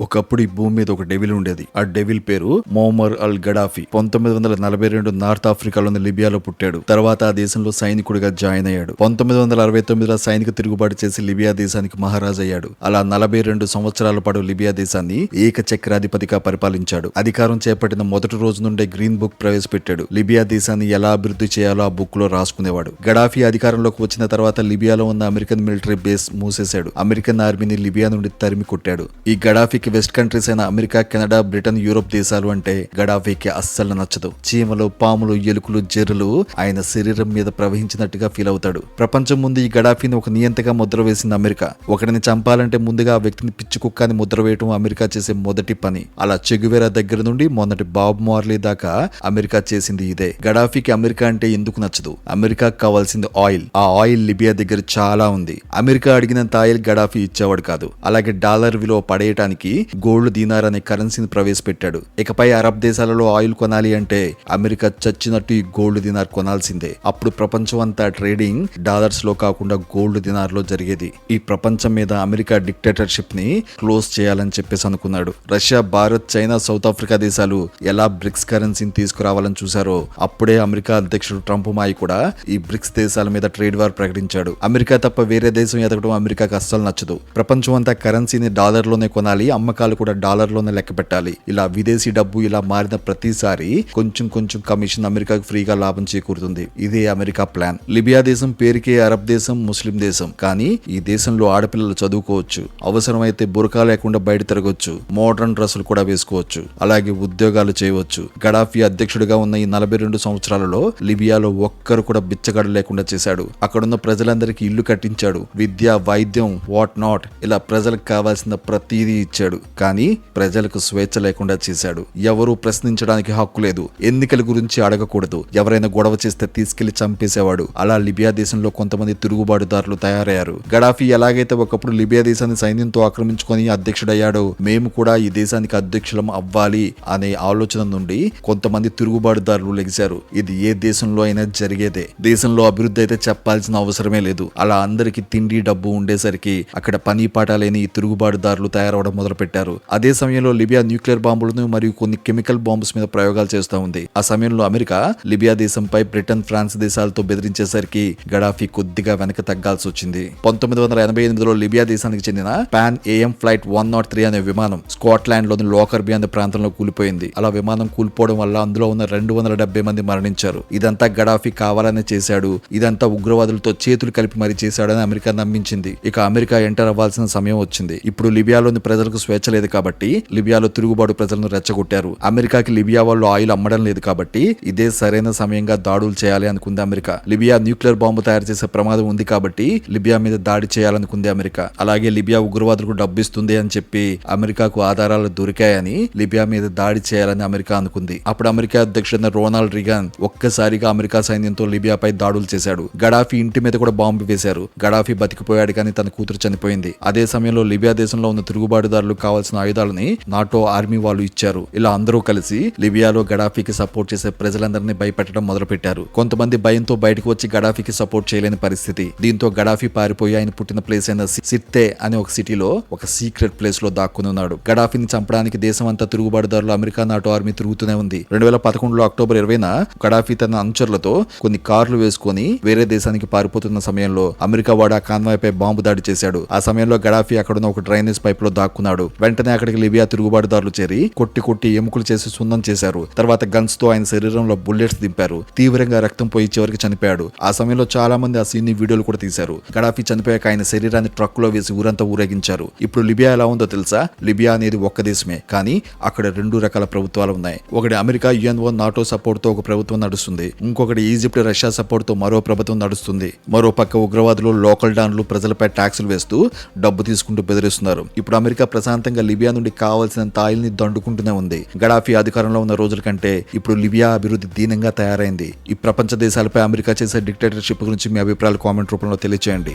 ఒకప్పుడు ఈ భూమి మీద ఒక డెవిల్ ఉండేది. ఆ డెవిల్ పేరు మోమర్ అల్ గడాఫీ. పంతొమ్మిది వందల నలభై రెండు నార్త్ ఆఫ్రికాలోని లిబియాలో పుట్టాడు. తర్వాత ఆ దేశంలో సైనికుడిగా జాయిన్ అయ్యాడు. పంతొమ్మిది వందల అరవై తొమ్మిదిలో సైనిక తిరుగుబాటు చేసి లిబియా దేశానికి మహారాజు అయ్యాడు. అలా నలభై రెండు సంవత్సరాల పాటు లిబియా దేశాన్ని ఏకచక్రాధిపతిగా పరిపాలించాడు. అధికారం చేపట్టిన మొదటి రోజు నుండే గ్రీన్ బుక్ ప్రవేశపెట్టాడు. లిబియా దేశాన్ని ఎలా అభివృద్ధి చేయాలో ఆ బుక్లో రాసుకునేవాడు. గడాఫీ అధికారంలోకి వచ్చిన తర్వాత లిబియాలో ఉన్న అమెరికన్ మిలిటరీ బేస్ మూసేశాడు. అమెరికన్ ఆర్మీని లిబియా నుండి తరిమి కొట్టాడు. ఈ గడాఫీకి వెస్ట్ కంట్రీస్ అయిన అమెరికా కెనడా బ్రిటన్ యూరోప్ దేశాలు అంటే గడాఫీకి అస్సలు నచ్చదు. చీమలు పాములు ఎలుకలు జెర్రులు ఆయన శరీరం మీద ప్రవహించినట్టుగా ఫీల్ అవుతాడు. ప్రపంచం ముందు ఈ గడాఫీని ఒక నియంతగా ముద్ర వేసింది అమెరికా. ఒకరిని చంపాలంటే ముందుగా ఆ వ్యక్తిని పిచ్చి కుక్కని ముద్ర వేయటం అమెరికా చేసే మొదటి పని. అలా చెగువేరా దగ్గర నుండి మొన్నటి బాబ్ మార్లీ దాకా అమెరికా చేసింది ఇదే. గడాఫీకి అమెరికా అంటే ఎందుకు నచ్చదు? అమెరికాకు కావాల్సింది ఆయిల్. ఆ ఆయిల్ లిబియా దగ్గర చాలా ఉంది. అమెరికా అడిగినంత ఆయిల్ గడాఫీ ఇచ్చేవాడు కాదు. అలాగే డాలర్ విలువ పడేయటానికి గోల్డ్ దీనార్ అనే కరెన్సీని ప్రవేశపెట్టాడు. ఇకపై అరబ్ దేశాలలో ఆయిల్ కొనాలి అంటే అమెరికా చచ్చినట్టు ఈ గోల్డ్ దినార్ కొనాల్సిందే. అప్పుడు ప్రపంచం అంతా ట్రేడింగ్ డాలర్స్లో కాకుండా గోల్డ్ దినార్లో జరిగేది. ఈ ప్రపంచం మీద అమెరికా డిక్టేటర్షిప్ని క్లోజ్ చేయాలని చెప్పేసి అనుకున్నాడు. Russia Bharat China South Africa దేశాలు ఎలా బ్రిక్స్ కరెన్సీని తీసుకురావాలని చూశారో అప్పుడే అమెరికా అధ్యక్షుడు ట్రంప్ మాయి కూడా ఈ బ్రిక్స్ దేశాల మీద ట్రేడ్ వార్ ప్రకటించాడు. అమెరికా తప్ప వేరే దేశం ఎదగడం అమెరికాకు అస్సలు నచ్చదు. ప్రపంచం అంతా కరెన్సీని డాలర్లోనే కొనాలి అమ్మకాలు కూడా డాలర్లోనే లెక్క పెట్టాలి. ఇలా విదేశీ డబ్బు ఇలా మారిన ప్రతిసారి కొంచెం కొంచెం కమిషన్ అమెరికాకు ఫ్రీగా లాభం చేకూరుతుంది. ఇదే అమెరికా ప్లాన్. లిబియా దేశం పేరుకే అరబ్ దేశం ముస్లిం దేశం. కానీ ఈ దేశంలో ఆడపిల్లలు చదువుకోవచ్చు. అవసరమైతే బురకా లేకుండా బయట తిరగొచ్చు. మోడర్న్ డ్రెస్సులు కూడా వేసుకోవచ్చు. అలాగే ఉద్యోగాలు చేయవచ్చు. గడాఫీ అధ్యక్షుడిగా ఉన్న ఈ నలభై రెండు సంవత్సరాలలో లిబియాలో ఒక్కరు కూడా బిచ్చగాడు లేకుండా చేశాడు. అక్కడున్న ప్రజలందరికీ ఇల్లు కట్టించాడు. విద్య వైద్యం వాట్ నాట్ ఇలా ప్రజలకు కావాల్సిన ప్రతిదీ ఇచ్చాడు. కానీ ప్రజలకు స్వేచ్ఛ లేకుండా చేశాడు. ఎవరూ ప్రశ్నించడానికి హక్కు లేదు. ఎన్నికల గురించి అడగకూడదు. ఎవరైనా గొడవ చేస్తే తీసుకెళ్ళి చంపేసేవాడు. అలా లిబియా దేశంలో కొంతమంది తిరుగుబాటుదారులు తయారయ్యారు. గడాఫీ ఎలాగైతే ఒకప్పుడు లిబియా దేశాన్ని సైన్యంతో ఆక్రమించుకొని అధ్యక్షుడయ్యాడో మేము కూడా ఈ దేశానికి అధ్యక్షులం అవ్వాలి అనే ఆలోచన నుండి కొంతమంది తిరుగుబాటుదారులు లెగిశారు. ఇది ఏ దేశంలో అయినా జరిగేదే. దేశంలో అభివృద్ధి అయితే చెప్పాల్సిన అవసరమే లేదు. అలా అందరికి తిండి డబ్బు ఉండేసరికి అక్కడ పని పాట లేని ఈ తిరుగుబాటుదారులు తయారవడం మొదలుపెట్టారు. అదే సమయంలో లిబియా న్యూక్లియర్ బాంబులను మరియు కొన్ని కెమికల్ బాంబ్స్ మీద ప్రయోగాలు చేస్తూ ఉంది. ఆ సమయంలో అమెరికా లిబియా దేశంపై బ్రిటన్ ఫ్రాన్స్ దేశాలతో బెదిరించేసరికి గడాఫీ కొద్దిగా వెనక తగ్గాల్సి వచ్చింది. పంతొమ్మిది వందల ఎనభై ఎనిమిదిలో లిబియా దేశానికి చెందిన Pan Am flight one naught three అనే విమానం స్కాట్లాండ్లోని లోకర్బి అనే ప్రాంతంలో కూలిపోయింది. అలా విమానం కూలిపోవడం వల్ల అందులో ఉన్న రెండు వందల డెబ్బై మంది మరణించారు. ఇదంతా గడాఫీ కావాలనే చేశాడు. ఇదంతా ఉగ్రవాదులతో చేతులు కలిపి మరీ చేశాడని అమెరికా నమ్మించింది. ఇక అమెరికా ఎంటర్ అవ్వాల్సిన సమయం వచ్చింది. ఇప్పుడు లిబియాలోని ప్రజలకు స్వేచ్ఛ లేదు కాబట్టి లిబియాలో తిరుగుబాటు ప్రజలను రెచ్చగొట్టారు. అమెరికాకి లిబియా వాళ్ళు ఆయిల్ అమ్మడం లేదు కాబట్టి ఇదే సరైన సమయంగా దాడులు చేయాలి అనుకుంది అమెరికా. లిబియా న్యూక్లియర్ బాంబు తయారు చేసే ప్రమాదం ఉంది కాబట్టి లిబియా మీద దాడి చేయాలనుకుంది అమెరికా. అలాగే లిబియా ఉగ్రవాదులకు డబ్బిస్తుంది అని చెప్పి అమెరికాకు ఆధారాలు దొరికాయని లిబియా మీద దాడి చేయాలని అమెరికా అనుకుంది. అప్పుడు అమెరికా అధ్యక్షుడైన రోనాల్డ్ రిగాన్ ఒక్కసారిగా అమెరికా సైన్యంతో లిబియాపై దాడులు చేశాడు. గడాఫీ ఇంటి మీద కూడా బాంబు వేశారు. గడాఫీ బతికిపోయాడు కానీ తన కూతురు చనిపోయింది. అదే సమయంలో లిబియా దేశంలో ఉన్న తిరుగుబాటుదారులు కావాల్సిన ఆయుధాలని నాటో ఆర్మీ వాళ్ళు ఇచ్చారు. ఇలా అందరూ కలిసి లిబియాలో గడాఫీకి సపోర్ట్ చేసే ప్రజలందరినీ భయపెట్టడం మొదలుపెట్టారు. కొంతమంది భయంతో బయటకు వచ్చి గడాఫీకి సపోర్ట్ చేయలేని పరిస్థితి. దీంతో గడాఫీ పారిపోయి ఆయన పుట్టిన ప్లేస్ అయిన సి- అనే ఒక సిటీలో ఒక సీక్రెట్ ప్లేస్లో దాక్కుని ఉన్నాడు. గడాఫీని చంపడానికి దేశం అంతా తిరుగుబాటుదారులు అమెరికా నాటో ఆర్మీ తిరుగుతూనే ఉంది. రెండు వేల పదకొండులో అక్టోబర్ ఇరవైన గడాఫీ తన అనుచరులతో కొన్ని కార్లు వేసుకొని వేరే దేశానికి పారిపోతున్న సమయంలో అమెరికా వాడు ఆ కాన్వాయ్ పై బాంబు దాడి చేశాడు. ఆ సమయంలో గడాఫీ అక్కడున్న ఒక డ్రైనేజ్ పైప్లో దాక్కున్నాడు. వెంటనే అక్కడికి లిబియా తిరుగుబాటుదారులు చేరి కొట్టి కొట్టి ఎముకలు చేసి సున్నం చేశారు. తర్వాత గన్స్తో ఆయన శరీరంలో బుల్లెట్స్ దింపారు. తీవ్రంగా రక్తం పోయి చివరికి చనిపోయాడు. ఆ సమయంలో చాలా మంది ఆ సీన్ వీడియోలు కూడా తీశారు. గడాఫీ చనిపోయాక ఆయన శరీరాన్ని ట్రక్లో వేసి ఊరంతా ఊరేగించారు. ఇప్పుడు లిబియా ఎలా ఉందో తెలుసా? లిబియా అనేది ఒక్క దేశమే. కానీ అక్కడ రెండు రకాల ప్రభుత్వాలు ఉన్నాయి. ఒకటి అమెరికా యుఎన్ఓ నాటో సపోర్ట్తో ఒక ప్రభుత్వం నడుస్తుంది. ఇంకొకటి ఈజిప్ట్ రష్యా సపోర్ట్తో మరో ప్రభుత్వం నడుస్తుంది. మరో పక్క ఉగ్రవాదులు లోకల్ డాన్లు ప్రజలపై ట్యాక్సులు వేస్తూ డబ్బు తీసుకుంటూ బెదిరిస్తున్నారు. ఇప్పుడు అమెరికా ప్రశాంతంగా లిబియా నుండి కావాల్సినంత తాయిల్ని దండుకుంటూనే ఉంది. గడాఫీ అధికారంలో ఉన్న రోజుల కంటే ఇప్పుడు లిబియా అభివృద్ధి దీనంగా తయారైంది. ఈ ప్రపంచ దేశాలపై అమెరికా చేసే డిక్టేటర్షిప్ గురించి మీ అభిప్రాయాలు కామెంట్ రూపంలో తెలియచేయండి.